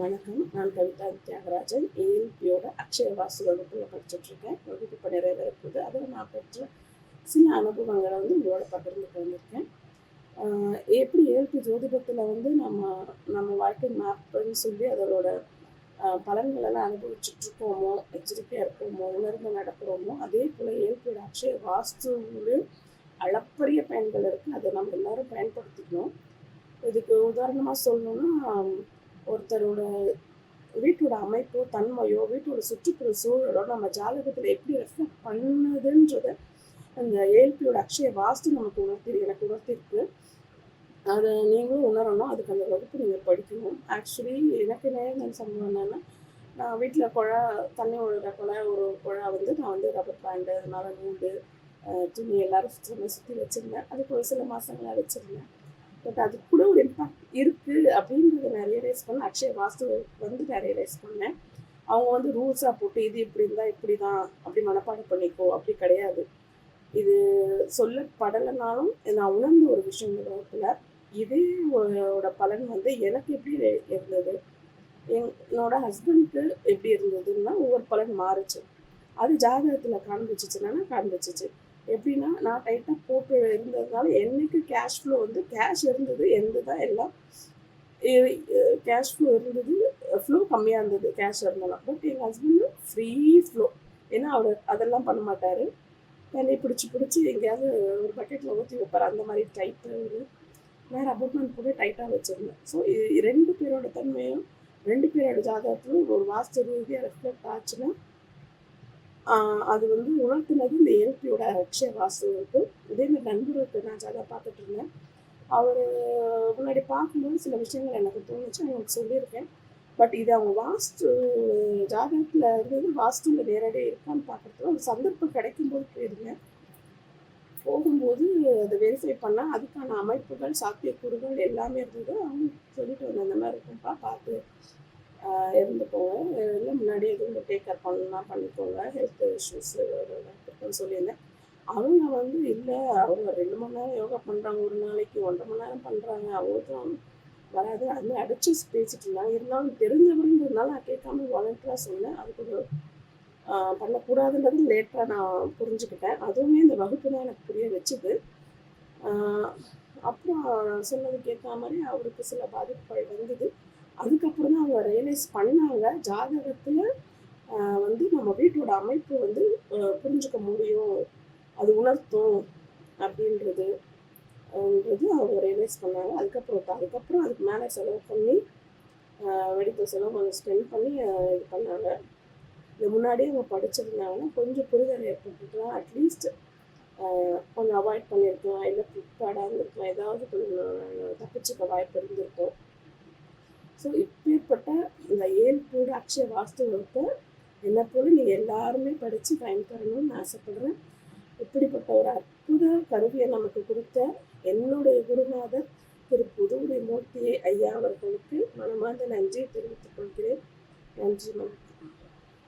வணக்கம். நான் கவிதா தியாகராஜன். ஏஎல்பியோட அக்ஷய வாசு வகுப்பில் படிச்சுட்ருக்கேன். வகுப்பு இப்போ நிறைய இருக்குது அதில் நான் பெற்ற சில அனுபவங்களை வந்து உங்களோட பகிர்ந்துட்டு வந்திருக்கேன் எப்படி ஏஎல்பி ஜோதிடத்தில் வந்து நம்ம நம்ம வாழ்க்கை மேப்புன்னு சொல்லி அதோட பலன்களெல்லாம் அனுபவிச்சுட்ருக்கோமோ எச்சரிக்கையாக இருக்கோமோ உணர்ந்து நடக்கிறோமோ அதே போல் ஏஎல்பியோட அக்ஷய வாஸ்துவிலையும் அளப்பரிய பயன்கள் இருக்குது அதை நம்ம எல்லாரும் பயன்படுத்திக்கணும். இதுக்கு உதாரணமாக சொல்லணும்னா ஒருத்தரோட வீட்டோட அமைப்போ தன்மையோ வீட்டோட சுற்றுப்புற சூழலோ நம்ம ஜாதகத்தில் எப்படி ரெஃப்ளெக்ட் பண்ணுதுன்றத அந்த ஏல்பியோட அக்ஷய வாஸ்து நமக்கு உணர்த்தி எனக்கு உணர்த்திருக்கு. அதை நீங்களும் உணரணும். அதுக்கு அந்த வகுப்பு நீங்கள் படிக்கணும். ஆக்சுவலி எனக்கு நேர்ந்த சம்பவம் என்னென்னா நான் வீட்டில் குழா தண்ணி ஒழுகிற குழா ஒரு குழா வந்து நான் வந்து ரப்பர் பேண்டு அதனால நூண்டு துணி எல்லாரும் சுற்றி சுற்றி வச்சுருந்தேன். அதுக்கு ஒரு சில மாதங்களாக வச்சுருந்தேன் பட் அது கூட ஒரு இம்பாக்ட் இருக்குது அப்படின்றத நான் ரியலைஸ் பண்ணேன். அக்ஷய வாஸ்து வந்து நான் ரியலைஸ் பண்ணேன். அவங்க வந்து ரூல்ஸாக போட்டு இது இப்படி இருந்தால் இப்படி தான் அப்படி மனப்பாடம் பண்ணிக்கோ அப்படி கிடையாது. இது சொல்லப்படலைனாலும் நான் உணர்ந்த ஒரு விஷயம் இந்த வகுப்பில் இதோட பலன் வந்து எனக்கு எப்படி இருந்தது? என்னோட ஹஸ்பண்ட்க்கு எப்படி இருந்ததுன்னா ஒவ்வொரு பலன் மாறுச்சு. அது ஜாதகத்தில் காண்பிச்சிச்சுன்னா காண்பிச்சிச்சு. எப்படின்னா நான் டைட்டாக போட்டு இருந்ததுனால என்றைக்கு கேஷ் ஃப்ளோ வந்து கேஷ் இருந்தது இருந்ததா எல்லாம் கேஷ் ஃப்ளோ இருந்தது ஃப்ளோ கம்மியாக இருந்தது கேஷ் இருந்தாலும். பட் எங்கள் ஹஸ்பண்டு ஃப்ரீ ஃப்ளோ ஏன்னா அவர் அதெல்லாம் பண்ண மாட்டார். தண்ணியை பிடிச்சி பிடிச்சி எங்கேயாவது ஒரு பக்கெட்டில் ஊற்றி வைப்பார். அந்த மாதிரி டைட்டு ஒரு வேறு அப்பார்ட்மெண்ட் கூட டைட்டாக வச்சுருந்தேன். ஸோ ரெண்டு பேரோட தன்மையும் ரெண்டு பேரோட ஜாதகத்திலும் ஒரு வாஸ்து ரீதியாக ரெஃப்ளெக்ட் ஆச்சுன்னா அது வந்து உணர்த்தினது இந்த இயற்கையோட அக்ஷய வாஸ்து இருக்கு இதே மாதிரி நண்பருக்கு நான் ஜாதா பார்த்துட்டு இருந்தேன். அவர் முன்னாடி பார்க்கும்போது சில விஷயங்கள் எனக்கு தோணுச்சு அவங்களுக்கு சொல்லியிருக்கேன். பட் இது அவங்க வாஸ்து ஜாதகத்தில் இருந்தது வாஸ்துல நேரடியாக இருக்கான்னு பார்க்குறதுல ஒரு சந்தர்ப்பம் கிடைக்கும்போது போயிருந்தேன். போகும்போது அதை வெரிஃபை பண்ணால் அதுக்கான அமைப்புகள் சாத்தியக்கூறுகள் எல்லாமே இருந்தது. அவங்க சொல்லிட்டு வந்தேன் அந்த மாதிரி இருக்கும்ப்பா பார்த்து இருந்துக்கோங்க இல்லை முன்னாடி எதுவும் டேக் கேர் பண்ணலாம் பண்ணிக்கோங்க. ஹெல்த் இஷ்யூஸ் இருக்குன்னு சொல்லியிருந்தேன். அவங்க வந்து இல்லை அவங்க ரெண்டு மணி நேரம் யோகா பண்ணுறாங்க ஒரு நாளைக்கு ஒன்றரை மணி நேரம் பண்ணுறாங்க அவங்களுக்கும் வராது. அது மாதிரி அடிச்சு பேசிட்டு இருந்தாங்க. இருந்தாலும் தெரிஞ்சவருங்கிறதுனால நான் கேட்காம வாலண்டியராக சொன்னேன். அதுக்கு ஒரு பண்ணக்கூடாதுன்றது லேட்டாக நான் புரிஞ்சுக்கிட்டேன். அதுவுமே இந்த வகுப்பு தான் எனக்கு புரிய வச்சுது. அப்புறம் சொன்னதுக்கு ஏற்ற மாதிரி அவருக்கு சில பாதிப்புகள் வந்தது. அதுக்கப்புறம் தான் அவங்க ரியலைஸ் பண்ணாங்க. ஜாதகத்தில் வந்து நம்ம வீட்டோட அமைப்பு வந்து புரிஞ்சுக்க முடியும். அது உணர்த்தும் அப்படின்றது அப்படின்றது அவங்க ரியலைஸ் பண்ணாங்க. அதுக்கப்புறம் தான். அதுக்கப்புறம் அதுக்கு மேலே செலவு பண்ணி வெடித்த செலவு கொஞ்சம் ஸ்பெண்ட் பண்ணி இது பண்ணாங்க. இது முன்னாடியே அவங்க படிச்சிருந்தாங்கன்னா கொஞ்சம் புரிதல் ஏற்பட்டுருக்கலாம் அட்லீஸ்ட் கொஞ்சம் அவாய்ட் பண்ணியிருக்கலாம். இல்லை ப்ரிப்பேர்டாக இருந்திருக்கலாம். ஏதாவது கொஞ்சம் தப்பிச்சுக்க வாய்ப்பு இருந்திருக்கும். ஸோ இப்படிப்பட்ட இந்த ஏழு கூட அக்ஷய வகுப்பை என்னை போல நீங்கள் எல்லாருமே படித்து பயன்பெறணும்னு ஆசைப்படுறேன். இப்படிப்பட்ட ஒரு அற்புத கருவியை நமக்கு கொடுத்த என்னுடைய குருநாதர் திரு புதுவுடைய மூர்த்தியை ஐயா அவர்களுக்கு மனமார்ந்த நன்றி திரு